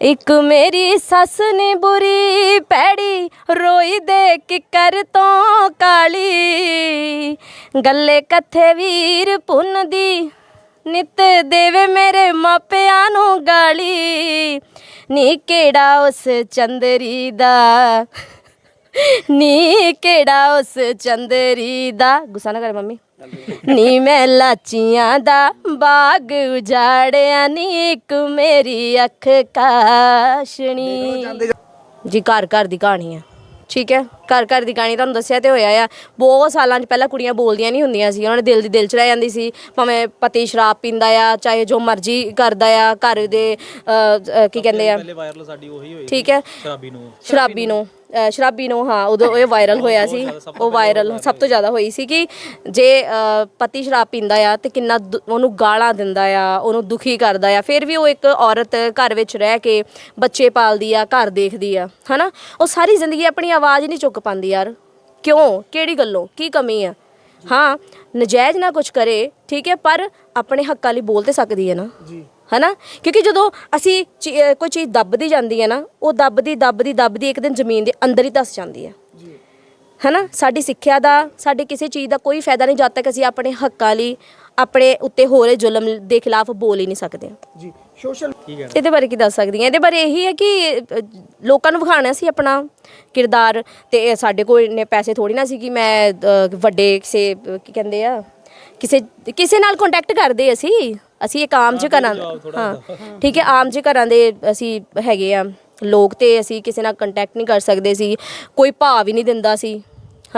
ਇੱਕ ਮੇਰੀ ਸੱਸ ਨੇ ਬੁਰੀ ਪੈੜੀ ਰੋਈ ਦੇ ਕਿਕਰ ਤੋਂ ਕਾਲੀ। ਗੱਲੇ ਕੱਥੇ ਵੀਰ ਪੁੰਨ ਦੀ ਨਿਤ ਦੇਵੇ ਮੇਰੇ ਮਾਪਿਆਂ ਨੂੰ ਗਾਲੀ। ਨੀ ਕਿਹੜਾ ਉਸ ਚੰਦਰੀ ਦਾ ਨੀ ਕਿਹੜਾ ਉਸ ਚੰਦਰੀ ਦਾ? ਗੁੱਸਾ ਨਾ ਕਰ ਮੰਮੀ। ਨੀ ਮੈਂ ਲਾਚੀਆਂ ਦਾ ਬਾਗ ਉਜਾੜਿਆ ਨੀ ਇੱਕ ਮੇਰੀ ਅੱਖ ਕਾਸ਼ਣੀ। ਜੀ ਘਰ ਘਰ ਦੀ ਕਹਾਣੀ ਹੈ ਠੀਕ ਹੈ? ਘਰ ਘਰ ਦੀ ਕਹਾਣੀ ਤੁਹਾਨੂੰ ਦੱਸਿਆ ਤੇ ਹੋਇਆ ਆ। ਬਹੁਤ ਸਾਲਾਂ 'ਚ ਪਹਿਲਾਂ ਕੁੜੀਆਂ ਬੋਲਦੀਆਂ ਨਹੀਂ ਹੁੰਦੀਆਂ ਸੀ। ਉਹਨਾਂ ਨੇ ਦਿਲ ਦੀ ਦਿਲ 'ਚ ਰਹਿ ਜਾਂਦੀ ਸੀ। ਭਾਵੇਂ ਪਤੀ ਸ਼ਰਾਬ ਪੀਂਦਾ ਆ ਚਾਹੇ ਜੋ ਮਰਜ਼ੀ ਕਰਦਾ ਆ ਘਰ ਦੇ ਕੀ ਕਹਿੰਦੇ ਆ? ਪਹਿਲੇ ਵਾਇਰਲ ਸਾਡੀ ਉਹੀ ਹੋਈ ਠੀਕ ਹੈ? ਸ਼ਰਾਬੀ ਨੂੰ। ਸ਼ਰਾਬੀ ਨੂੰ। ਅ, ਸ਼ਰਾਬੀ ਨੂੰ ਹਾਂ ਉਦੋਂ ਇਹ ਵਾਇਰਲ ਹੋਇਆ ਸੀ। ਉਹ ਵਾਇਰਲ ਸਭ ਤੋਂ ਜ਼ਿਆਦਾ ਹੋਈ ਸੀ ਕਿ ਜੇ ਅ, ਪਤੀ ਸ਼ਰਾਬ ਪੀਂਦਾ ਆ ਤੇ ਕਿੰਨਾ ਦੁ- ਉਹਨੂੰ ਗਾਲਾਂ ਦਿੰਦਾ ਆ ਉਹਨੂੰ ਦੁਖੀ ਕਰਦਾ ਆ। ਫਿਰ ਵੀ ਉਹ ਇੱਕ ਔਰਤ ਘਰ ਵਿੱਚ ਰਹਿ ਕੇ ਬੱਚੇ ਪਾਲਦੀ ਆ ਘਰ ਦੇਖਦੀ ਆ ਹਨਾ? ਉਹ ਸਾਰੀ ਜ਼ਿੰਦਗੀ ਆਪਣੀ ਆਵਾਜ਼ ਨਹੀਂ ਚੁੱਕ ਪਾਉਂਦੀ ਯਾਰ। ਕਿਉਂ? ਕਿਹੜੀ ਗੱਲੋਂ? ਕੀ ਕਮੀ ਆ? ਹਾਂ ਨਜਾਇਜ਼ ਨਾ ਕੁਝ ਕਰੇ ਠੀਕ ਹੈ ਪਰ ਆਪਣੇ ਹੱਕਾਂ ਲਈ ਬੋਲ ਤੇ ਸਕਦੀ ਹੈ ਨਾ। ਜੀ। ਹਨਾ? ਕਿਉਂਕਿ ਜਦੋਂ ਅਸੀਂ ਚੀ- ਅਹ ਕੋਈ ਚੀਜ਼ ਦੱਬਦੀ ਜਾਂਦੀ ਹੈ ਨਾ ਉਹ ਦੱਬਦੀ ਦੱਬਦੀ ਦੱਬਦੀ ਇੱਕ ਦਿਨ ਜ਼ਮੀਨ ਦੇ ਅੰਦਰ ਹੀ ਧਸ ਜਾਂਦੀ ਹੈ। ਜੀ। ਹਨਾ? ਸਾਡੀ ਸਿੱਖਿਆ ਦਾ ਸਾਡੇ ਕਿਸੇ ਚੀਜ਼ ਦਾ ਕੋਈ ਫਾਇਦਾ ਨਹੀਂ ਜਦ ਤੱਕ ਅਸੀਂ ਆਪਣੇ ਹੱਕਾਂ ਲਈ ਆਪਣੇ ਉੱਤੇ ਹੋ ਰਹੇ ਜ਼ੁਲਮ ਦੇ ਖਿਲਾਫ ਬੋਲ ਹੀ ਨਹੀਂ ਸਕਦੇ। ਜੀ। ਸੋਸ਼ਲ ਇਹਦੇ ਬਾਰੇ ਕੀ ਦੱਸ ਸਕਦੀ ਹਾਂ? ਇਹਦੇ ਬਾਰੇ ਇਹੀ ਹੈ ਕਿ ਅ, ਲੋਕਾਂ ਨੂੰ ਵਿਖਾਣਾ ਸੀ ਆਪਣਾ ਕਿਰਦਾਰ ਤੇ ਇਹ ਸਾਡੇ ਕੋਲ ਇੰਨੇ ਪੈਸੇ ਥੋੜੀ ਨਾ ਸੀ ਕਿ ਮੈਂ ਅ, ਵੱਡੇ ਕਿਸੇ ਅ, ਕੀ ਕਹਿੰਦੇ ਆ ਕਿਸੇ ਕਿਸੇ ਨਾਲ ਕੰਟੈਕਟ ਕਰਦੇ ਅਸੀਂ। ਅਸੀਂ ਇੱਕ ਆਮ ਜਿਹੇ ਘਰਾਂ ਹਾਂ ਠੀਕ ਹੈ ਆਮ ਜਿਹੇ ਘਰਾਂ ਦੇ ਅਸੀਂ ਹੈਗੇ ਆ ਲੋਕ ਤੇ ਅਸੀਂ ਕਿਸੇ ਨਾਲ ਕੰਟੈਕਟ ਨਹੀਂ ਕਰ ਸਕਦੇ ਸੀ ਕੋਈ ਭਾਅ ਵੀ ਨਹੀਂ ਦਿੰਦਾ ਸੀ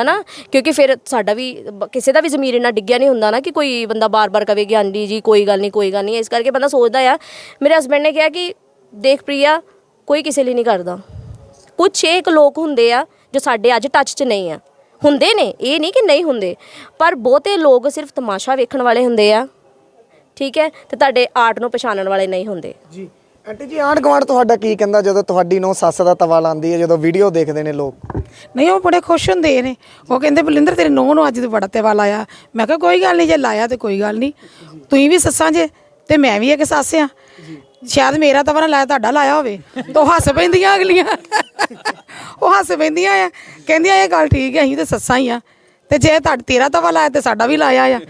ਹਨਾ? ਕਿਉਂਕਿ ਫਿਰ ਸਾਡਾ ਵੀ ਬ- ਕਿਸੇ ਦਾ ਵੀ ਜ਼ਮੀਰ ਇੰਨਾ ਡਿੱਗਿਆ ਨਹੀਂ ਹੁੰਦਾ ਨਾ ਕਿ ਕੋਈ ਬੰਦਾ ਬਾਰ-ਬਾਰ ਕਵੇ ਕਿ ਹਾਂਜੀ ਜੀ ਕੋਈ ਗੱਲ ਨਹੀਂ ਕੋਈ ਗੱਲ ਨਹੀਂ ਇਸ ਕਰਕੇ ਬੰਦਾ ਸੋਚਦਾ ਆ। ਮੇਰੇ ਹਸਬੰਡ ਨੇ ਕਿਹਾ ਕਿ ਦੇਖ ਪ੍ਰਿਆ ਕੋਈ ਕਿਸੇ ਲਈ ਨਹੀਂ ਕਰਦਾ। ਕੁਛ ਇੱਕ ਲੋਕ ਹੁੰਦੇ ਆ ਜੋ ਸਾਡੇ ਅੱਜ ਟੱਚ 'ਚ ਨਹੀਂ ਆ। ਹੁੰਦੇ ਨੇ ਇਹ ਨਹੀਂ ਕਿ ਨਹੀਂ ਹੁੰਦੇ ਪਰ ਬਹੁਤੇ ਲੋਕ ਸਿਰਫ ਤਮਾਸ਼ਾ ਵੇਖਣ ਵਾਲੇ ਹੁੰਦੇ ਆ। ਠੀਕ ਹੈ? ਤੇ ਤੁਹਾਡੇ ਆਰਟ ਨੂੰ ਪਛਾਣਨ ਵਾਲੇ ਨਹੀਂ ਹੁੰਦੇ। ਜੀ। ਆਂਟੀ ਜੀ ਆਂਢ ਗੁਆਂਢ ਤੁਹਾਡਾ ਕੀ ਕਹਿੰਦਾ ਜਦੋਂ ਤੁਹਾਡੀ ਨੂੰ ਸੱਸ ਦਾ ਤਵਾ ਲਾਉਂਦੀ ਹੈ ਜਦੋਂ ਵੀਡੀਓ ਦੇਖਦੇ ਨੇ ਲੋਕ? ਨਹੀਂ ਉਹ ਬੜੇ ਖੁਸ਼ ਹੁੰਦੇ ਨੇ। ਉਹ ਕਹਿੰਦੇ ਬਲਿੰਦਰ ਤੇਰੇ ਨੂੰਹ ਨੂੰ ਅੱਜ ਤੇ ਬੜਾ ਤੇਵਾ ਲਾਇਆ। ਮੈਂ ਕਿਹਾ ਕੋਈ ਗੱਲ ਨਹੀਂ ਜੇ ਲਾਇਆ ਤੇ ਕੋਈ ਗੱਲ ਨਹੀਂ। ਤੁਸੀਂ ਵੀ ਸੱਸਾਂ ਜੇ ਤੇ ਮੈਂ ਵੀ ਇੱਕ ਸੱਸ ਆ। ਸ਼ਾਇਦ ਮੇਰਾ ਤਵਾ ਨਾ ਲਾਇਆ ਤੁਹਾਡਾ ਲਾਇਆ ਹੋਵੇ। ਤੋ ਹੱਸ ਪੈਂਦੀਆਂ ਅਗਲੀਆਂ। ਉਹ ਹੱਸ ਪੈਂਦੀਆਂ ਆ। ਕਹਿੰਦੀਆਂ ਇਹ ਗੱਲ ਠੀਕ ਹੈ ਅਸੀਂ ਤੇ ਸੱਸਾਂ ਹੀ ਆ। ਤੇ ਜੇ ਤੁਹਾਡਾ ਤੇਰਾ ਤਵਾ ਲਾਇਆ ਤੇ ਸਾਡਾ ਵੀ ਲਾਇਆ ਆ।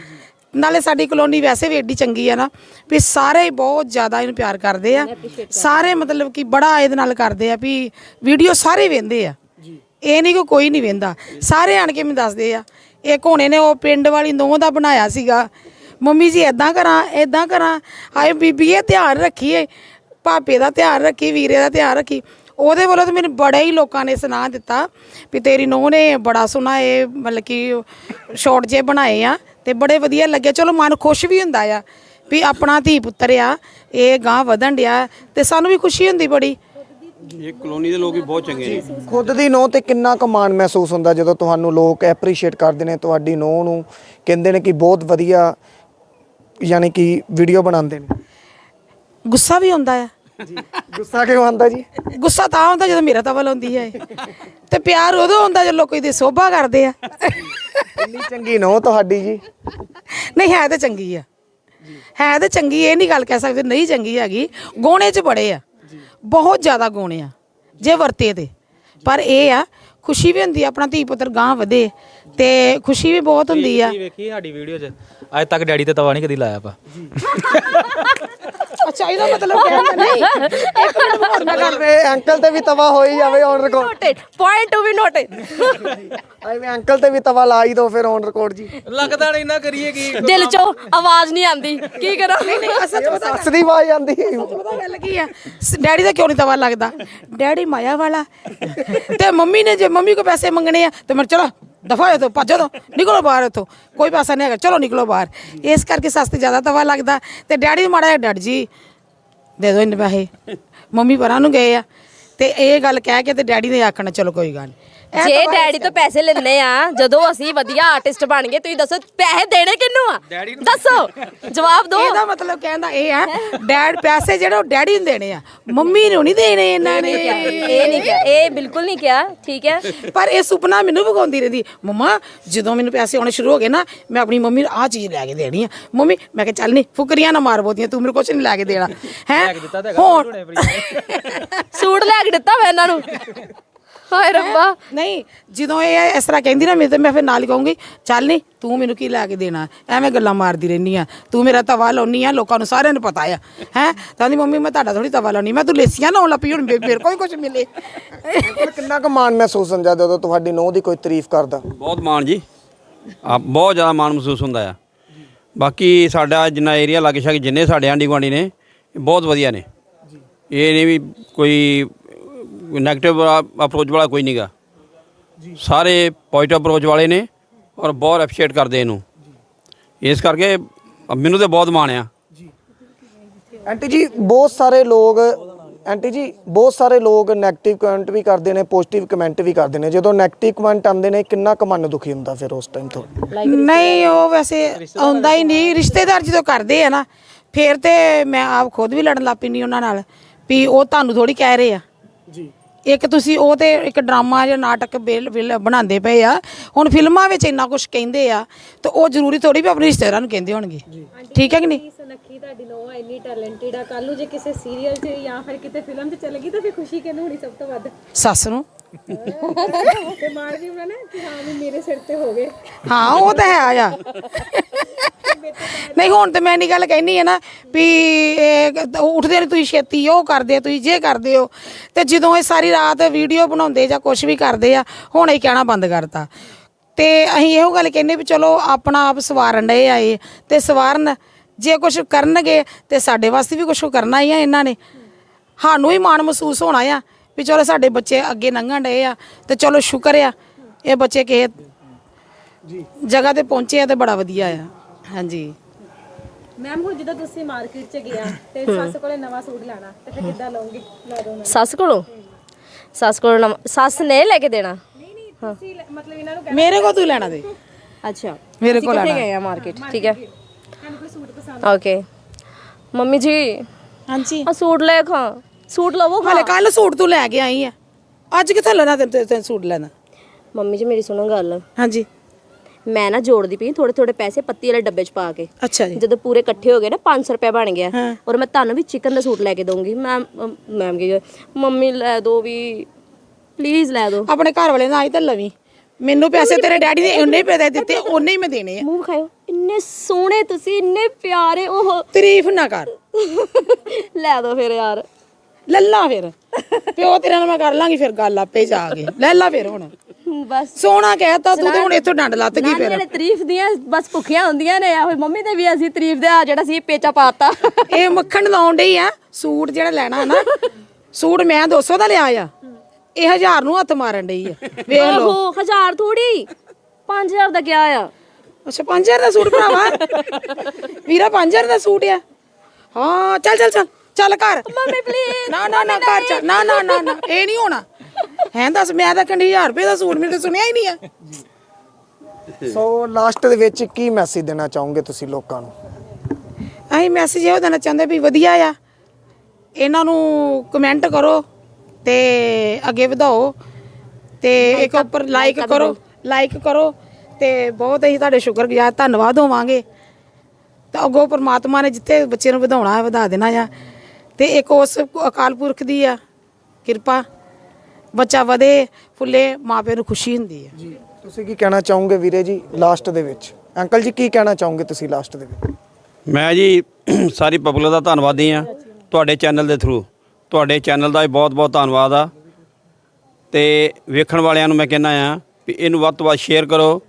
ਨਾਲੇ ਸਾਡੀ ਕਲੋਨੀ ਵੈਸੇ ਵੀ ਏਡੀ ਚੰਗੀ ਆ ਨਾ ਵੀ ਸਾਰੇ ਬਹੁਤ ਜ਼ਿਆਦਾ ਇਹਨੂੰ ਪਿਆਰ ਕਰਦੇ ਆ। ਸਾਰੇ ਮਤਲਬ ਕਿ ਬੜਾ ਇਹਦੇ ਨਾਲ ਕਰਦੇ ਆ ਵੀ ਵੀਡੀਓ ਸਾਰੇ ਵੇਂਦੇ ਆ। ਇਹ ਨਹੀਂ ਕਿ ਕੋਈ ਨਹੀਂ ਵੇਂਦਾ ਸਾਰੇ ਆਣ ਕੇ ਮੈਨੂੰ ਦੱਸਦੇ ਆ। ਇੱਕ ਹੋਣੇ ਨੇ ਉਹ ਪਿੰਡ ਵਾਲੀ ਨੋਹ ਦਾ ਬਣਾਇਆ ਸੀਗਾ। ਮੰਮੀ ਜੀ ਇਦਾਂ ਕਰਾਂ ਇਦਾਂ ਕਰਾਂ। ਹਾਏ ਬੀਬੀ ਇਹ ਧਿਆਨ ਰੱਖੀਏ। ਭਾਪੇ ਦਾ ਧਿਆਨ ਰੱਖੀ ਵੀਰੇ ਦਾ ਧਿਆਨ ਰੱਖੀ। ਉਹਦੇ ਵੱਲੋਂ ਤਾਂ ਮੈਨੂੰ ਬੜੇ ਹੀ ਲੋਕਾਂ ਨੇ ਸੁਣਾ ਦਿੱਤਾ ਵੀ ਤੇਰੀ ਨੂੰਹ ਨੇ ਬੜਾ ਸੋਹਣਾ ਇਹ ਮਤਲਬ ਕਿ ਸ਼ਾਰਟ ਜੇ ਬਣਾਏ ਆ ਤੇ ਬੜੇ ਵਧੀਆ ਲੱਗੇ ਚਲੋ ਮਨ ਖੁਸ਼ ਵੀ ਹੁੰਦਾ ਆ ਵੀ ਆਪਣਾ ਧੀ ਪੁੱਤਰ ਆ ਇਹ ਗਾਂ ਵਧਣ ਡਿਆ ਤੇ ਸਾਨੂੰ ਵੀ ਖੁਸ਼ੀ ਹੁੰਦੀ ਬੜੀ। ਇਹ ਕਲੋਨੀ ਦੇ ਲੋਕ ਵੀ ਬਹੁਤ ਚੰਗੇ ਨੇ। ਖੁਦ ਦੀ ਨੋਹ ਤੇ ਕਿੰਨਾ ਕੁ ਮਾਣ ਮਹਿਸੂਸ ਹੁੰਦਾ ਜਦੋਂ ਤੁਹਾਨੂੰ ਲੋਕ ਐਪਰੀਸ਼ੀਏਟ ਕਰਦੇ ਨੇ ਤੁਹਾਡੀ ਨੋਹ ਨੂੰ ਕਹਿੰਦੇ ਨੇ ਕਿ ਬਹੁਤ ਵਧੀਆ ਯਾਨੀ ਕਿ ਵੀਡੀਓ ਬਣਾਉਂਦੇ ਨੇ। ਗੁੱਸਾ ਵੀ ਹੁੰਦਾ ਆ। ਗੁੱਸਾ ਕਿਉਂ ਆਉਂਦਾ ਜੀ? ਗੁੱਸਾ ਤਾਂ ਆਉਂਦਾ ਜਦੋਂ ਮੇਰਾ ਤਵਲ ਹੁੰਦੀ ਹੈ। ਤੇ ਪਿਆਰ ਉਦੋਂ ਹੁੰਦਾ ਜਦੋਂ ਲੋਕੀ ਦੀ ਸੋਭਾ ਕਰਦੇ ਆ। ਇੰਨੀ ਚੰਗੀ ਨੋਹ ਤੁਹਾਡੀ ਜੀ। ਨਹੀਂ ਹੈ ਤੇ ਚੰਗੀ ਆ। ਹੈ ਤੇ ਚੰਗੀ ਇਹ ਨਹੀਂ ਗੱਲ ਕਹਿ ਸਕਦੇ ਨਹੀਂ ਚੰਗੀ ਹੈਗੀ। ਗੋਣੇ 'ਚ ਬੜੇ ਆ। ਬਹੁਤ ਜ਼ਿਆਦਾ ਗੋਣੇ ਆ ਜੇ ਵਰਤੇ ਤੇ। ਪਰ ਇਹ ਆ ਖੁਸ਼ੀ ਵੀ ਹੁੰਦੀ ਆ ਆਪਣਾ ਧੀ ਪੁੱਤਰ ਗਾਂ ਵਧੇ ਤੇ ਖੁਸ਼ੀ ਵੀ ਬਹੁਤ ਹੁੰਦੀ ਆ। ਵੇਖੀ ਸਾਡੀ ਵੀਡੀਓ 'ਚ। ਅੱਜ ਤੱਕ ਡੈਡੀ ਤੇ ਤਵਾ ਨਹੀਂ ਕਦੀ ਲਾਇਆ ਪਾ ਅੱਛਾ ਇਹਦਾ ਮਤਲਬ ਕਹਿੰਦਾ ਨਹੀਂ। ਇੱਕ ਮਿੰਟ ਹੋਰ ਮੈਂ ਗੱਲ ਐਵੇਂ ਅੰਕਲ ਤੇ ਵੀ ਤਵਾ ਹੋ ਹੀ ਜਾਵੇ on record noted point to be noted ਐਵੇਂ ਅੰਕਲ ਤੇ ਵੀ ਤਵਾ ਲਾ ਹੀ ਦੋ ਫਿਰ ਔਨ ਰਿਕਾਰਡ ਜੀ। ਲੱਗਦਾ ਨਹੀਂ ਨਾ ਕਰੀਏ ਕੀ। ਦਿਲ 'ਚੋਂ ਆਵਾਜ਼ ਨਹੀਂ ਆਉਂਦੀ ਕੀ ਕਰਾਂ? ਅਸਲ ਪਤਾ ਸੱਸ ਦੀ ਆਵਾਜ਼ ਆਉਂਦੀ। ਪਤਾ ਗੱਲ ਕੀ ਆ? ਡੈਡੀ ਦਾ ਕਿਉਂ ਨਹੀਂ ਤਵਾ ਲੱਗਦਾ? ਡੈਡੀ ਮਾਇਆ ਵਾਲਾ। ਤੇ ਮੰਮੀ ਨੇ ਜੇ ਮੰਮੀ ਕੋ ਪੈਸੇ ਮੰਗਣੇ ਆ ਤੇ ਮੈਂ ਚਲੋ ਦਫਾ ਹੋ ਤੋ ਭੱਜੋ ਤੋ ਨਿਕਲੋ ਬਾਹਰ ਇੱਥੋਂ। ਕੋਈ ਪੈਸਾ ਨਹੀਂ ਹੈਗਾ, ਚਲੋ ਨਿਕਲੋ ਬਾਹਰ। ਇਸ ਕਰਕੇ ਸਸਤੇ ਜ਼ਿਆਦਾ ਤਵਾ ਲੱਗਦਾ। ਤੇ ਡੈਡੀ ਨੂੰ ਮਾੜਾ ਜਿਹਾ ਡੈਡ ਜੀ। ਦੇ ਦੋ ਇੰਨੇ ਪੈਸੇ। ਮੰਮੀ ਪਰਾਂ ਨੂੰ ਗਏ ਆ। ਤੇ ਇਹ ਗੱਲ ਕਹਿ ਕੇ ਤੇ ਡੈਡੀ ਨੇ ਆਖਣਾ, ਚਲੋ ਕੋਈ ਗੱਲ ਨਹੀਂ ਜੇ ਡੈਡੀ ਤੋਂ ਪੈਸੇ ਲੈਣੇ ਆ ਜਦੋਂ ਅਸੀਂ ਵਧੀਆ ਆਰਟਿਸਟ ਬਣ ਗਏ ਤੁਸੀਂ ਦੱਸੋ ਪੈਸੇ ਦੇਣੇ ਕਿੰਨੂੰ ਆ? ਦੱਸੋ ਜਵਾਬ ਦਿਓ ਇਹਦਾ ਮਤਲਬ ਕਹਿੰਦਾ ਇਹ ਆ ਡੈਡ ਪੈਸੇ ਜਿਹੜੇ ਉਹ ਡੈਡੀ ਨੂੰ ਦੇਣੇ ਆ ਮੰਮੀ ਨੂੰ ਨਹੀਂ ਦੇਣੇ ਇਹਨਾਂ ਨੇ। ਇਹ ਨਹੀਂ ਕਿਹਾ ਇਹ ਬਿਲਕੁਲ ਨਹੀਂ ਕਿਹਾ ਠੀਕ ਹੈ। ਪਰ ਇਹ ਸੁਪਨਾ ਮੈਨੂੰ ਵਿਗਾਉਂਦੀ ਰਹਿੰਦੀ ਮੰਮਾ ਜਦੋਂ ਮੈਨੂੰ ਪੈਸੇ ਆਉਣੇ ਸ਼ੁਰੂ ਹੋ ਗਏ ਨਾ ਮੈਂ ਆਪਣੀ ਮੰਮੀ ਨੂੰ ਆਹ ਚੀਜ਼ ਲੈ ਕੇ ਦੇਣੀ ਆ। ਮੰਮੀ ਮੈਂ ਕਿਹਾ ਚੱਲ ਨਹੀਂ ਫੁਕਰੀਆਂ ਨਾ ਮਾਰ ਬੋਦੀਆਂ ਤੂੰ ਮੇਰੇ ਕੁਛ ਨਹੀਂ ਲੈ ਕੇ ਦੇਣਾ ਹੈ? ਹੁਣ ਸੂਟ ਲੈ ਕੇ ਦਿੱਤਾ ਮੈਂ ਇਹਨਾਂ ਨੂੰ। ਹਾਏ ਰੱਬਾ। ਨਹੀਂ ਜਦੋਂ ਇਹ ਇਸ ਤਰ੍ਹਾਂ ਕਹਿੰਦੀ ਨਾ ਮੈਂ ਤੇ ਮੈਂ ਫਿਰ ਨਾਲ ਹੀ ਕਹੂੰਗੀ ਚੱਲ ਨਹੀਂ ਤੂੰ ਮੈਨੂੰ ਕੀ ਲੈ ਕੇ ਦੇਣਾ? ਐਵੇਂ ਗੱਲਾਂ ਮਾਰਦੀ ਰਹਿਨੀ ਆ। ਤੂੰ ਮੇਰਾ ਤਵਾ ਲਾਉਣੀ ਆ ਲੋਕਾਂ ਨੂੰ ਸਾਰਿਆਂ ਨੂੰ ਪਤਾ ਆ। ਹੈ? ਤਾਂ ਦੀ ਮੰਮੀ ਮੈਂ ਤੁਹਾਡਾ ਥੋੜੀ ਤਵਾ ਲਾਉਣੀ ਮੈਂ ਤੂੰ ਲੇਸੀਆਂ ਲਾਉਣ ਲੱਪੀ ਹੁਣ ਮੇਰੇ ਹੀ ਕੁਝ ਮਿਲੇ। ਅੰਕਲ ਕਿੰਨਾ ਕੁ ਮਾਣ ਮਹਿਸੂਸ ਹੁੰਦਾ ਜਦੋਂ ਤੁਹਾਡੀ ਨੂੰਹ ਦੀ ਕੋਈ ਤਾਰੀਫ ਕਰਦਾ? ਬਹੁਤ ਮਾਣ ਜੀ। ਆ ਬਹੁਤ ਜ਼ਿਆਦਾ ਮਾਣ ਮਹਿਸੂਸ ਹੁੰਦਾ ਆ। ਬਾਕੀ ਸਾਡਾ ਜਿੰਨਾ ਏਰੀਆ ਲੱਗ ਸ਼ਕ ਜਿੰਨੇ ਸਾਡੇ ਆਂਢੀ ਗੁਆਂਢੀ ਨੇ ਇਹ ਬਹੁਤ ਵਧੀਆ ਨੇ। ਇਹ ਨਹੀਂ ਵੀ ਕੋਈ ਨੈਗੇਟਿਵ ਅਪਰੋਚ ਵਾਲਾ ਕੋਈ ਨਹੀਂਗਾ ਸਾਰੇ ਪੋਜ਼ਿਟਿਵ ਅਪਰੋਚ ਵਾਲੇ ਨੇ ਔਰ ਬਹੁਤ ਐਪਰੀਸ਼ੀਏਟ ਕਰਦੇ ਇਹਨੂੰ। ਇਸ ਕਰਕੇ ਮੈਨੂੰ ਤੇ ਬਹੁਤ ਮਾਣ ਆ। ਆਂਟੀ ਜੀ ਬਹੁਤ ਸਾਰੇ ਲੋਕ ਆਂਟੀ ਜੀ ਬਹੁਤ ਸਾਰੇ ਲੋਕ 네ਗੇਟਿਵ ਕਮੈਂਟ ਵੀ ਕਰਦੇ ਨੇ ਪੋਜ਼ਿਟਿਵ ਕਮੈਂਟ ਵੀ ਕਰਦੇ ਨੇ। ਜਦੋਂ 네ਗੇਟਿਵ ਕਮੈਂਟ ਆਉਂਦੇ ਨੇ ਕਿੰਨਾ ਕੁ ਮਨ ਦੁਖੀ ਹੁੰਦਾ ਫਿਰ ਉਸ ਟਾਈਮ ਤੋਂ? ਨਹੀਂ ਉਹ ਵੈਸੇ ਆਉਂਦਾ ਹੀ ਨਹੀਂ। ਰਿਸ਼ਤੇਦਾਰ ਜਦੋਂ ਕਰਦੇ ਆ ਨਾ ਫਿਰ ਤੇ ਮੈਂ ਆਪ ਖੁਦ ਵੀ ਲੜਨ ਲੱਗ ਪੈਂਦੀ ਉਹਨਾਂ ਨਾਲ ਵੀ ਉਹ ਤੁਹਾਨੂੰ ਥੋੜੀ ਕਹਿ ਰਹੇ ਆ। ਜੀ। ਇੱਕ ਤੁਸੀਂ ਉਹ ਤੇ ਇੱਕ ਡਰਾਮਾ ਜਾਂ ਨਾਟਕ ਬਿਲ- ਬਿਲ ਬਣਾਉਂਦੇ ਪਏ ਆ। ਹੁਣ ਫਿਲਮਾਂ ਵਿੱਚ ਇੰਨਾ ਕੁਝ ਕਹਿੰਦੇ ਆ ਤੇ ਉਹ ਜ਼ਰੂਰੀ ਥੋੜੀ ਵੀ ਆਪਣੇ ਰਿਸ਼ਤੇਦਾਰਾਂ ਨੂੰ ਕਹਿੰਦੇ ਹੋਣਗੇ। ਠੀਕ ਹੈ ਕਿ ਨਹੀਂ? ਤੁਹਾਡੀ ਨੋ ਇੰਨੀ ਟੈਲੈਂਟਡ ਆ। ਕੱਲ ਨੂੰ ਜੇ ਕਿਸੇ ਸੀਰੀਅਲ 'ਚ ਜਾਂ ਫਿਰ ਕਿਤੇ ਫਿਲਮ 'ਚ ਚਲੇਗੀ ਤਾਂ ਫਿਰ ਖੁਸ਼ੀ ਕਿਹਨੂੰ ਹੋਣੀ ਸਭ ਤੋਂ ਵੱਧ? ਸੱਸ ਨੂੰ। ਤੇ ਮਾਰ ਜੀ ਬਣਾ ਨਾ ਕਿ ਹਾਂ ਵੀ ਮੇਰੇ ਸਿਰ ਤੇ ਹੋ ਗਏ। ਹਾਂ ਉਹ ਤਾਂ ਹੈ ਆ। ਨਹੀਂ ਹੁਣ ਤੇ ਮੈਂ ਨਹੀਂ ਗੱਲ ਕਹਿਨੀ ਹੈ ਨਾ ਵੀ ਇਹ ਉੱਠਦੇ ਨੇ ਤੁਸੀਂ ਛੇਤੀ ਉਹ ਕਰਦੇ ਆ ਤੁਸੀਂ ਜੇ ਕਰਦੇ ਹੋ ਤੇ ਜਦੋਂ ਇਹ ਸਾਰੀ ਰਾਤ ਵੀਡੀਓ ਬਣਾਉਂਦੇ ਜਾਂ ਕੁਝ ਵੀ ਕਰਦੇ ਆ ਹੁਣ ਇਹ ਕਹਿਣਾ ਬੰਦ ਕਰਤਾ। ਤੇ ਅਸੀਂ ਇਹੋ ਗੱਲ ਕਹਿੰਨੇ ਵੀ ਚਲੋ ਆਪਣਾ ਆਪ ਸਵਾਰਨ ਡਏ ਆ ਇਹ ਤੇ ਸਵਾਰਨ ਜੇ ਕੁਝ ਕਰਨਗੇ ਤੇ ਸਾਡੇ ਵਾਸਤੇ ਵੀ ਕੁਝ ਕਰਨਾ ਹੀ ਆ ਇਹਨਾਂ ਨੇ। ਸਾਨੂੰ ਹੀ ਮਾਣ ਮਹਿਸੂਸ ਹੋਣਾ ਆ ਵੀ ਚਲੋ ਸਾਡੇ ਬੱਚੇ ਅੱਗੇ ਲੰਘਣ ਡਏ ਆ ਤੇ ਚਲੋ ਸ਼ੁਕਰ ਆ ਇਹ ਬੱਚੇ ਕਿਸੇ ਜਗ੍ਹਾ ਤੇ ਪਹੁੰਚੇ ਆ ਤੇ ਬੜਾ ਵਧੀਆ ਆ। ਹਾਂਜੀ। ਮੈਮ ਹੁਣ ਜਦੋਂ ਤੁਸੀਂ ਮਾਰਕੀਟ 'ਚ ਗਿਆ ਤੇ ਸੱਸ ਕੋਲੇ ਨਵਾਂ ਸੂਟ ਲੈਣਾ ਤੇ ਫਿਰ ਕਿੱਦਾਂ ਲਓਗੇ? ਲੈ ਦੋ ਸੱਸ ਕੋਲੋਂ? ਸੱਸ ਕੋਲੋਂ ਨਵਾਂ- ਸੱਸ ਨੇ ਲੈ ਕੇ ਦੇਣਾ? ਨਹੀਂ ਨਹੀਂ ਤੁਸੀਂ ਲੈ- ਮਤਲਬ ਇਹਨਾਂ ਨੂੰ ਮੇਰੇ ਕੋਲ ਤੂੰ ਲੈਣਾ ਦੇ। ਅੱਛਾ। ਮੇਰੇ ਕੋਲ ਕਿੱਥੇ ਆਣਾ ਗਏ ਆ ਮਾਰਕੀਟ? ਠੀਕ ਹੈ। ਓਕੇ ਮੰਮੀ ਜੀ ਹਾਂਜੀ। ਆ ਸੂਟ ਲੈ ਖਾਂ ਸੂਟ ਲਵੋ ਖਾਂ। ਹਾਲੇ ਕੱਲ ਸੂਟ ਤੂੰ ਲੈ ਕੇ ਆਈ ਆ। ਅੱਜ ਕਿੱਥੋਂ ਲੈਣਾ ਤੈਨੂੰ ਤੈਨੂੰ- ਸੂਟ ਲੈਣਾ? ਮੰਮੀ ਜੀ ਮੇਰੀ ਸੁਣੋ ਗੱਲ। ਹਾਂਜੀ। ਮੈਂ ਨਾ ਜੋੜਦੀ ਪਈ ਥੋੜੇ ਥੋੜੇ ਪੈਸੇ ਪੱਤੀ ਵਾਲੇ ਡੱਬੇ 'ਚ ਪਾ ਕੇ। ਅੱਛਾ ਜੀ। ਜਦੋਂ ਪੂਰੇ ਇਕੱਠੇ ਹੋ ਗਏ ਨਾ 500 ਰੁਪਏ ਬਣ ਗਿਆ। ਹਾਂ। ਔਰ ਮੈਂ ਤੁਹਾਨੂੰ ਵੀ ਚਿਕਨ ਦਾ ਸੂਟ ਲੈ ਕੇ ਦਊਂਗੀ। ਮੈਮ ਮੈਮ ਕੀ ਮੰਮੀ ਲੈ ਦੋ ਵੀ ਪਲੀਜ਼ ਲੈ ਦੋ। ਆਪਣੇ ਘਰ ਵਾਲੇ ਨਾਲ ਆਈ ਤਾਂ ਲਵੀ। ਮੈਨੂੰ ਪੈਸੇ ਤੇਰੇ ਡੈਡੀ ਨੇ ਉਹਨੇ ਹੀ ਪੈਸੇ ਦਿੱਤੇ ਉਹਨੇ ਹੀ ਮੈਂ ਦੇਣੇ ਆ। ਮੂੰਹ ਖਾਓ ਇੰਨੇ ਸੋਹਣੇ ਤੁਸੀਂ ਇੰਨੇ ਪਿਆਰੇ ਉਹ ਤਾਰੀਫ ਨਾ ਕਰ। ਲੈ ਦੋ ਫਿਰ ਯਾਰ। ਲੱਲਾ ਫਿਰ। ਪਿਓ ਤੇਰੇ ਨਾਲ ਮੈਂ ਕਰ ਲਾਂਗੀ ਫਿਰ ਗੱਲ ਆਪੇ ਜਾ ਕੇ। ਲੈ ਲਾ ਫਿਰ ਹੁਣ। ਬਸ। ਸੋਹਣਾ ਕਹਿਤਾ ਤੂੰ ਤੇ ਹੁਣ ਇੱਥੋਂ ਡੰਡ ਲੱਤ ਗਈ ਫਿਰ। ਜਿਹੜੇ ਤਾਰੀਫ ਦੀਆਂ ਬਸ ਭੁੱਖੀਆਂ ਹੁੰਦੀਆਂ ਨੇ ਆਹੋ ਮੰਮੀ ਤੇ ਵੀ ਅਸੀਂ ਤਾਰੀਫ ਦੇ ਆ ਜਿਹੜਾ ਸੀ ਪੇਚਾ ਪਾਤਾ। ਇਹ ਮੱਖਣ ਲਾਉਣ ਡਈ ਆ ਸੂਟ ਜਿਹੜਾ ਲੈਣਾ ਨਾ ਸੂਟ ਮੈਂ 200 ਦਾ ਲਿਆ ਆ। ਇਹ 1000 ਨੂੰ ਹੱਥ ਮਾਰਨ ਡਈ ਆ। ਵੇਖ ਲਓ। ਓਹੋ ਹਜ਼ਾਰ ਥੋੜੀ 5000 ਦਾ ਕਿਆ ਆ? ਅੱਛਾ 5000 ਦਾ ਸੂਟ ਭਰਾਵਾ। ਵੀਰਾ 5000 ਦਾ ਸੂਟ ਆ। ਹਾਂ ਚੱਲ ਚੱਲ ਚੱਲ ਚੱਲ ਘਰ। ਮੰਮੀ ਪਲੀਜ਼ ਨਾ ਨਾ ਨਾ ਘਰ ਚੱਲ। ਨਾ ਨਾ ਨਾ ਨਾ ਇਹ ਨਹੀਂ ਹੋਣਾ। ਹੈਂ ਦੱਸ ਮੈਂ ਤਾਂ ਕੰਡੀ 1000 ਰੁਪਏ ਦਾ ਸੂਟ ਮੇਰੇ ਤੇ ਸੁਣਿਆ ਹੀ ਨਹੀਂ ਆ। ਸੋ ਲਾਸਟ ਦੇ ਵਿੱਚ ਕੀ ਮੈਸੇਜ ਦੇਣਾ ਚਾਹੋਗੇ ਤੁਸੀਂ ਲੋਕਾਂ ਨੂੰ? ਅਸੀਂ ਮੈਸੇਜ ਇਹੋ ਦੇਣਾ ਚਾਹੁੰਦੇ ਵੀ ਵਧੀਆ ਆ। ਇਹਨਾਂ ਨੂੰ ਕਮੈਂਟ ਕਰੋ। ਤੇ ਅੱਗੇ ਵਧਾਓ ਤੇ ਇੱਕ ਉੱਪਰ ਲਾਈਕ ਕਰੋ ਲਾਈਕ ਕਰੋ ਤੇ ਬਹੁਤ ਅਸੀਂ ਤੁਹਾਡੇ ਸ਼ੁਕਰਗੁਜ਼ਾਰ ਧੰਨਵਾਦ ਹੋਵਾਂਗੇ। ਤਾਂ ਅੱਗੋਂ ਪ੍ਰਮਾਤਮਾ ਨੇ ਜਿੱਥੇ ਬੱਚੇ ਨੂੰ ਵਧਾਉਣਾ ਹੈ ਵਧਾ ਦੇਣਾ ਆ। ਤੇ ਇੱਕ ਉਸ ਅਕਾਲ ਪੁਰਖ ਦੀ ਆ ਕਿਰਪਾ। ਬੱਚਾ ਵਧੇ ਫੁੱਲੇ ਮਾਪੇ ਨੂੰ ਖੁਸ਼ੀ ਹੁੰਦੀ ਹੈ ਜੀ ਤੁਸੀਂ ਕੀ ਕਹਿਣਾ ਚਾਹੋਗੇ ਵੀਰੇ ਜੀ ਲਾਸਟ ਦੇ ਵਿੱਚ? ਅੰਕਲ ਜੀ ਕੀ ਕਹਿਣਾ ਚਾਹੋਗੇ ਤੁਸੀਂ ਲਾਸਟ ਦੇ ਵਿੱਚ? ਮੈਂ ਜੀ ਸਾਰੀ ਪਬਲਿਕ ਦਾ ਧੰਨਵਾਦੀ ਆ ਤੁਹਾਡੇ ਚੈਨਲ ਦੇ ਥਰੂ ਤੁਹਾਡੇ ਚੈਨਲ ਦਾ ਵੀ ਬਹੁਤ-ਬਹੁਤ ਧੰਨਵਾਦ ਆ। ਤੇ ਵੇਖਣ ਵਾਲਿਆਂ ਨੂੰ ਮੈਂ ਕਹਿੰਦਾ ਆ ਵੀ ਇਹਨੂੰ ਵੱਧ ਤੋਂ ਵੱਧ ਸ਼ੇਅਰ ਕਰੋ।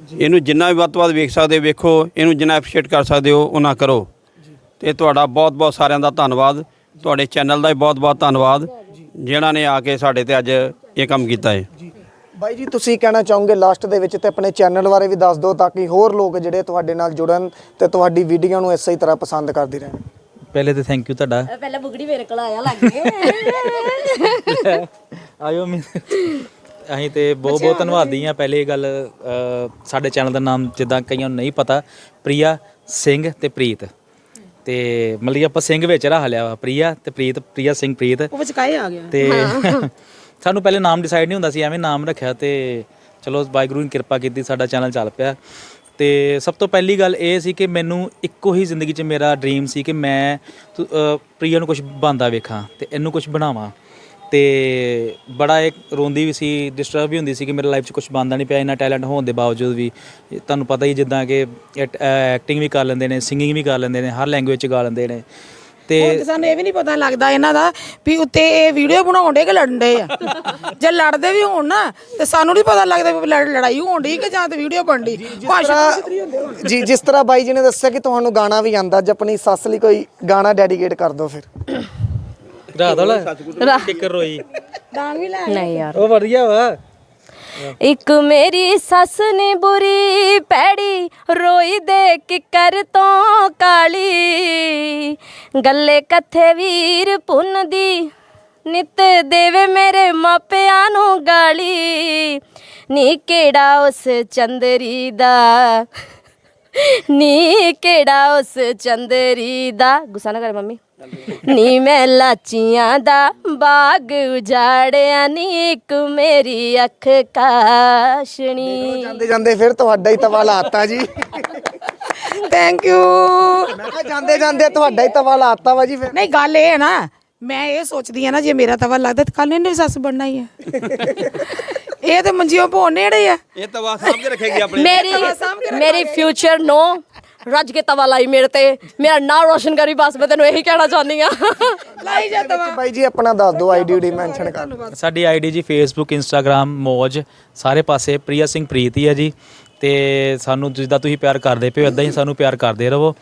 ਇਹਨੂੰ ਜਿੰਨਾ ਵੀ ਵੱਧ ਤੋਂ ਵੱਧ ਵੇਖ ਸਕਦੇ ਵੇਖੋ ਇਹਨੂੰ ਜਿੰਨਾ ਐਪਰੀਸ਼ੀਏਟ ਕਰ ਸਕਦੇ ਹੋ ਉਹਨਾਂ ਕਰੋ। ਤੇ ਤੁਹਾਡਾ ਬਹੁਤ-ਬਹੁਤ ਸਾਰਿਆਂ ਦਾ ਧੰਨਵਾਦ। ਤੁਹਾਡੇ ਚੈਨਲ ਦਾ ਵੀ ਬਹੁਤ-ਬਹੁਤ ਧੰਨਵਾਦ। ਜਿਨ੍ਹਾਂ ਨੇ ਆ ਕੇ ਸਾਡੇ ਤੇ ਅੱਜ ਇਹ ਕੰਮ ਕੀਤਾ ਹੈ ਬਾਈ ਜੀ ਤੁਸੀਂ ਕਹਿਣਾ ਚਾਹੋਗੇ ਲਾਸਟ ਦੇ ਵਿੱਚ ਤੇ ਆਪਣੇ ਚੈਨਲ ਬਾਰੇ ਵੀ ਦੱਸ ਦਿਓ ਤਾਂ ਕਿ ਹੋਰ ਲੋਕ ਜਿਹੜੇ ਤੁਹਾਡੇ ਨਾਲ ਜੁੜਨ ਤੇ ਤੁਹਾਡੀ ਵੀਡੀਓ ਨੂੰ ਇਸੇ ਤਰ੍ਹਾਂ ਪਸੰਦ ਕਰਦੇ ਰਹਿਣ। ਪਹਿਲੇ ਤੇ ਥੈਂਕ ਯੂ ਤੁਹਾਡਾ। ਪਹਿਲਾਂ ਬੁਗੜੀ ਮੇਰੇ ਕੋਲ ਆਇਆ ਲੱਗ ਆਇਓ ਮੈਂ ਅਸੀਂ ਤੇ ਬਹੁਤ ਬਹੁਤ ਧੰਨਵਾਦੀ ਆ ਪਹਿਲੇ ਇਹ ਗੱਲ ਅ, ਸਾਡੇ ਚੈਨਲ ਦਾ ਨਾਮ ਜਿੱਦਾਂ ਕਈਆਂ ਨੂੰ ਨਹੀਂ ਪਤਾ ਪ੍ਰਿਆ ਸਿੰਘ ਤੇ ਪ੍ਰੀਤ। ਤੇ ਮਤਲਬ ਕਿ ਆਪਾਂ ਸਿੰਘ ਵਿੱਚ ਰੱਖ ਲਿਆ ਵਾ ਪ੍ਰਿਆ ਤੇ ਪ੍ਰੀਤ ਪ੍ਰਿਆ ਸਿੰਘ ਪ੍ਰੀਤ। ਉਹ ਵਿਚਕਾਏ ਆ ਗਿਆ? ਤੇ ਸਾਨੂੰ ਪਹਿਲੇ ਨਾਮ ਡਿਸਾਈਡ ਨਹੀਂ ਹੁੰਦਾ ਸੀ ਐਵੇਂ ਨਾਮ ਰੱਖਿਆ ਤੇ ਚਲੋ ਵਾਹਿਗੁਰੂ ਨੇ ਕਿਰਪਾ ਕੀਤੀ ਸਾਡਾ ਚੈਨਲ ਚੱਲ ਪਿਆ। ਤੇ ਸਭ ਤੋਂ ਪਹਿਲੀ ਗੱਲ ਇਹ ਸੀ ਕਿ ਮੈਨੂੰ ਇੱਕੋ ਹੀ ਜ਼ਿੰਦਗੀ 'ਚ ਮੇਰਾ ਡ੍ਰੀਮ ਸੀ ਕਿ ਮੈਂ ਤੁ- ਅ, ਪ੍ਰਿਆ ਨੂੰ ਕੁਝ ਬਣਦਾ ਵੇਖਾਂ ਤੇ ਇਹਨੂੰ ਕੁਝ ਬਣਾਵਾਂ। ਤੇ ਬੜਾ ਇੱਕ ਰੋਂਦੀ ਵੀ ਸੀ ਡਿਸਟਰਬ ਵੀ ਹੁੰਦੀ ਸੀ ਕਿ ਮੇਰੇ ਲਾਈਫ 'ਚ ਕੁਝ ਬਣਦਾ ਨਹੀਂ ਪਿਆ ਇੰਨਾ ਟੈਲੈਂਟ ਹੋਣ ਦੇ ਬਾਵਜੂਦ ਵੀ। ਇਹ ਤੁਹਾਨੂੰ ਪਤਾ ਹੀ ਜਿੱਦਾਂ ਕਿ ਐਕਟਿੰਗ ਵੀ ਕਰ ਲੈਂਦੇ ਨੇ ਸਿੰਗਿੰਗ ਵੀ ਕਰ ਲੈਂਦੇ ਨੇ ਹਰ ਲੈਂਗੁਏਜ 'ਚ ਗਾ ਲੈਂਦੇ ਨੇ। ਤੇ ਹੁਣ ਤੇ ਸਾਨੂੰ ਇਹ ਵੀ ਨਹੀਂ ਪਤਾ ਲੱਗਦਾ ਇਹਨਾਂ ਦਾ ਵੀ ਉੱਤੇ ਇਹ ਵੀਡੀਓ ਬਣਾਉਣ ਦੇ ਕਿ ਲੜਨ ਦੇ ਆ? ਜੇ ਲੜਦੇ ਵੀ ਹੋਣ ਨਾ ਤੇ ਸਾਨੂੰ ਨਹੀਂ ਪਤਾ ਲੱਗਦਾ ਵੀ ਲੜ- ਲੜਾਈ ਹੋਣ ਦੀ ਕਿ ਜਾਂ ਤੇ ਵੀਡੀਓ ਬਣਦੀ ਭਾਸ਼ਾ ਜੀ ਜਿਸ ਤਰ੍ਹਾਂ ਬਾਈ ਜੀ ਨੇ ਦੱਸਿਆ ਕਿ ਤੁਹਾਨੂੰ ਗਾਣਾ ਵੀ ਆਂਦਾ ਅੱਜ ਆਪਣੀ ਸੱਸ ਲਈ ਕੋਈ ਗਾਣਾ ਡੈਡੀਕੇਟ ਕਰ ਦਿਓ ਫਿਰ। ਰਾਤ ਵਾਲਾ ਕਿੱਕਰ ਰੋਈ। ਦਾਨ ਵੀ ਲੈ ਨਹੀਂ ਯਾਰ। ਉਹ ਵਧੀਆ ਵਾ। ਇੱਕ ਮੇਰੀ ਸੱਸ ਨੇ ਬੁਰੀ ਪੈੜੀ, ਰੋਈ ਦੇ ਕਿਕਰ ਤੋਂ ਕਾਲੀ। ਗੱਲੇ ਕੱਥੇ ਵੀਰ ਪੁੰਨ ਦੀ ਨਿਤ ਦੇਵੇ ਮੇਰੇ ਮਾਪਿਆਂ ਨੂੰ ਗਾਲੀ। ਨੀ ਕਿਹੜਾ ਉਸ ਚੰਦਰੀ ਦਾ, ਨੀ ਕਿਹੜਾ ਉਸ ਚੰਦਰੀ ਦਾ। ਗੁੱਸਾ ਨਾ ਕਰ ਮੰਮੀ। ਨੀ ਮੈਂ ਲਾਚੀਆਂ ਦਾ ਬਾਗ ਉਜਾੜਿਆ ਨੀ ਇੱਕ ਮੇਰੀ ਅੱਖ ਕਾਸ਼ਣੀ। ਜਾਂਦੇ ਜਾਂਦੇ ਫਿਰ ਤੁਹਾਡਾ ਹੀ ਤਵਾ ਲਾਤਾ ਜੀ। ਥੈਂਕ ਯੂ ਮੈਂ ਕਿਹਾ ਜਾਂਦੇ ਜਾਂਦੇ ਤੁਹਾਡਾ ਹੀ ਤਵਾ ਲਾਤਾ ਵਾ ਜੀ ਫਿਰ। ਨਹੀਂ ਗੱਲ ਇਹ ਹੈ ਨਾ ਮੈਂ ਇਹ ਸੋਚਦੀ ਆ ਨਾ ਜੇ ਮੇਰਾ ਤਵਾ ਲੱਗਦਾ ਤਾਂ ਕੱਲ ਇਹਨੇ ਸੱਸ ਬਣਨਾ ਹੀ ਹੈ ਇਹ ਤੇ ਮੰਜੀਓ ਭੋਣ ਨੇੜੇ ਆ। ਇਹ ਤਵਾ ਕੇ ਰੱਖੇਗੀ ਆਪਣੇ ਮੇਰੀ ਮੇਰੀ ਫਿਊਚਰ ਨੋ ਰੱਜ ਕੇ ਤਵਾ ਲਾਈ ਮੇਰੇ ਤੇ। ਮੇਰਾ ਨਾਂ ਰੋਸ਼ਨ ਕਰੀ ਬਸ ਮੈਂ ਤੈਨੂੰ ਇਹੀ ਕਹਿਣਾ ਚਾਹੁੰਦੀ ਆ ਲਾਈ ਜਾ ਤਵਾ। ਬਾਈ ਜੀ ਆਪਣਾ ਦੱਸ ਦਿਓ ਆਈਡੀ ਡੀ ਮੈਂਸ਼ਨ ਕਰ। ਸਾਡੀ ਆਈਡੀ ਜੀ ਫੇਸਬੁੱਕ ਇੰਸਟਾਗ੍ਰam ਮੌਜ ਸਾਰੇ ਪਾਸੇ। ਪ੍ਰਿਆ ਸਿੰਘ ਪ੍ਰੀਤ ਹੀ ਹੈ ਜੀ। ਤੇ ਸਾਨੂੰ ਜਿੱਦਾਂ ਤੁਸੀਂ ਪਿਆਰ ਕਰਦੇ ਪਿਓ ਇਦਾਂ ਹੀ ਸਾਨੂੰ ਪਿਆਰ ਕਰਦੇ ਰਹੋ।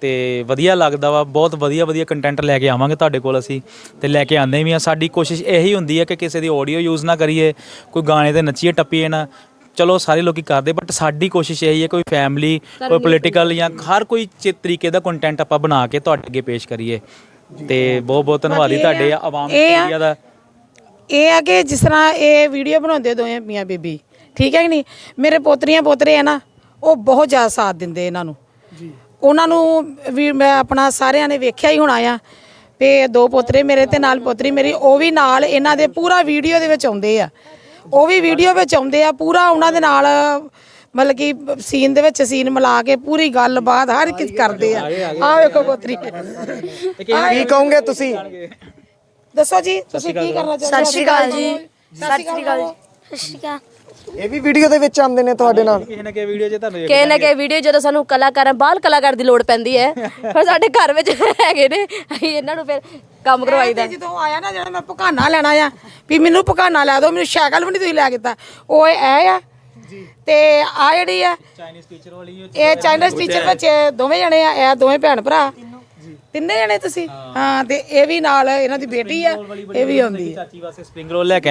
ਤੇ ਵਧੀਆ ਲੱਗਦਾ ਵਾ ਬਹੁਤ ਵਧੀਆ ਵਧੀਆ ਕੰਟੈਂਟ ਲੈ ਕੇ ਆਵਾਂਗੇ ਤੁਹਾਡੇ ਕੋਲ ਅਸੀਂ। ਤੇ ਲੈ ਕੇ ਆਉਂਦੇ ਵੀ ਆ ਸਾਡੀ ਕੋਸ਼ਿਸ਼ ਇਹੀ ਹੁੰਦੀ ਹੈ ਕਿ ਕਿਸੇ ਦੀ ਆਡੀਓ ਯੂਜ਼ ਨਾ ਕਰੀਏ। ਕੋਈ ਗਾਣੇ ਤੇ ਨੱਚੀਏ ਟੱਪੀਏ ਨਾ। ਚਲੋ ਸਾਰੇ ਲੋਕੀ ਕਰਦੇ ਬਟ ਸਾਡੀ ਕੋਸ਼ਿਸ਼ ਇਹੀ ਹੈ ਕੋਈ ਫੈਮਿਲੀ ਕੋਈ ਪੋਲੀਟੀਕਲ ਜਾਂ ਹਰ ਕੋਈ ਚੀ- ਤਰੀਕੇ ਦਾ ਕੰਟੈਂਟ ਆਪਾਂ ਬਣਾ ਕੇ ਤੁਹਾਡੇ ਅੱਗੇ ਪੇਸ਼ ਕਰੀਏ। ਤੇ ਬਹੁਤ ਬਹੁਤ ਧੰਨਵਾਦੀ ਤੁਹਾਡੇ ਆਵਾਮ ਇਹ ਆ- ਦਾ। ਇਹ ਆ ਕਿ ਜਿਸ ਤਰ੍ਹਾਂ ਇਹ ਵੀਡੀਓ ਬਣਾਉਂਦੇ ਦੋਵੇਂ ਮੀਆਂ ਬੀਬੀ ਠੀਕ ਹੈ ਕਿ ਨਹੀਂ? ਮੇਰੇ ਪੋਤਰੀਆਂ ਪੋਤਰੇ ਆ ਨਾ ਉਹ ਬਹੁਤ ਜ਼ਿਆਦਾ ਸਾਥ ਦਿੰਦੇ ਇਹਨਾਂ ਨੂੰ। ਜੀ। ਉਹਨਾਂ ਨੂੰ ਵੀ ਮੈਂ ਆਪਣਾ ਸਾਰਿਆਂ ਨੇ ਵੇਖਿਆ ਹੀ ਹੋਣਾ ਆ ਤੇ ਦੋ ਪੋਤਰੇ ਮੇਰੇ ਤੇ ਨਾਲ ਪੋਤਰੀ ਮੇਰੀ ਉਹ ਵੀ ਨਾਲ ਇਹਨਾਂ ਦੇ ਪੂਰਾ ਵੀਡੀਓ ਦੇ ਵਿੱਚ ਆਉਂਦੇ ਆ। ਉਹ ਵੀ ਵੀਡੀਓ ਵਿੱਚ ਆਉਂਦੇ ਆ ਪੂਰਾ ਉਹਨਾਂ ਦੇ ਨਾਲ ਮਤਲਬ ਕਿ ਸੀਨ ਦੇ ਵਿੱਚ ਸੀਨ ਮਿਲਾ ਕੇ ਪੂਰੀ ਗੱਲਬਾਤ ਹਰ ਇੱਕ ਕਰਦੇ ਆ। ਆ ਵੇਖੋ ਪੋਤਰੀ। ਕੀ ਕਹੋਗੇ ਤੁਸੀਂ? ਦੱਸੋ ਜੀ ਤੁਸੀਂ ਕੀ ਕਰਨਾ ਚਾਹੁੰਦੇ ਹੋ? ਸਤਿ ਸ਼੍ਰੀ ਅਕਾਲ ਜੀ। ਸਤਿ ਸ਼੍ਰੀ ਅਕਾਲ। ਇਹ ਵੀ ਵੀਡੀਓ ਦੇ ਵਿੱਚ ਆਉਂਦੇ ਨੇ ਤੁਹਾਡੇ ਨਾਲ? ਕਿਸੇ ਨਾ ਕਿਸੇ ਵੀਡੀਓ 'ਚ ਤੁਹਾਨੂੰ ਕਿਸੇ ਨਾ ਕਿਸੇ ਵੀਡੀਓ ਜਦੋਂ ਸਾਨੂੰ ਕਲਾਕਾਰਾਂ ਬਾਲ ਕਲਾਕਾਰ ਦੀ ਲੋੜ ਪੈਂਦੀ ਹੈ ਫਿਰ ਸਾਡੇ ਘਰ ਵਿੱਚ ਹੈਗੇ ਨੇ। ਅਸੀਂ ਇਹਨਾਂ ਨੂੰ ਫਿਰ ਕੰਮ ਕਰਵਾਈਦਾ ਤੇ ਜਦੋਂ ਆਇਆ ਨਾ ਜਿਹੜਾ ਮੈਂ ਪਕਾਨਾ ਲੈਣਾ ਆ ਵੀ ਮੈਨੂੰ ਪਕਾਨਾ ਲੈ ਦਿਓ ਮੈਨੂੰ ਸਾਈਕਲ ਵੀ ਨਹੀਂ ਤੁਸੀਂ ਲੈ ਕੇ ਦਿੱਤਾ। ਉਹ ਇਹ ਆ। ਤੇ ਆ ਜਿਹੜੀ ਆ ਚਾਈਨੀਜ਼ ਟੀਚਰ ਵਾਲੀ ਇਹ ਚਾਈਨੀਜ਼ ਟੀਚਰ ਵਿੱਚ ਇਹ ਦੋਵੇਂ ਜਣੇ ਆ ਇਹ ਦੋਵੇਂ ਭੈਣ ਭਰਾ। ਤਿੰਨੇ ਜਣੇ ਤੁਸੀਂ? ਹਾਂ। ਤੇ ਇਹ ਵੀ ਨਾਲ ਇਹਨਾਂ ਦੀ ਬੇਟੀ ਆ ਇਹ ਵੀ ਆਉਂਦੀ ਚਾਚੀ ਵਾਸਤੇ ਸਪਰਿੰਗ ਰੋਲ ਲੈ ਕੇ